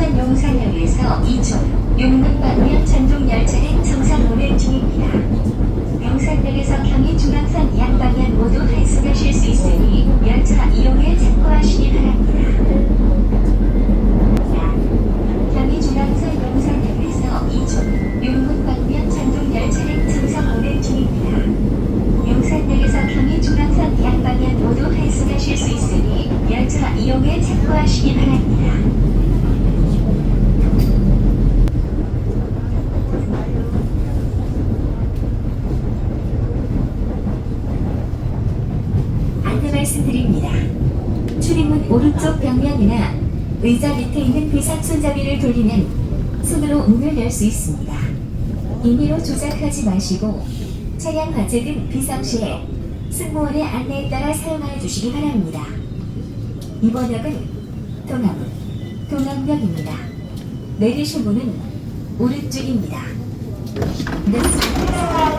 역에서 2촌, 용문 방면 전동 열차는 정상 운행 중입니다. 용산역에서 경인 중앙선 양방향 모두 환승하실 수 있으니 열차 이용에 참고하시기 바랍니다. 경인 중앙선 용산역에서 2촌, 용문 방면 전동 열차는 정상 운행 중입니다. 용산역에서 경인 중앙선 양방향 모두 환승하실 수 있으니 열차 이용에 참고하시기 바랍니다. 안내 말씀드립니다. 출입문 오른쪽 벽면이나 의자 밑에 있는 비상 손잡이를 돌리면 손으로 문을 열 수 있습니다. 임의로 조작하지 마시고 차량 과제 등 비상시에 승무원의 안내에 따라 사용하여 주시기 바랍니다. 이번 역은 동암, 동암역입니다. 내리실 문은 오른쪽입니다. This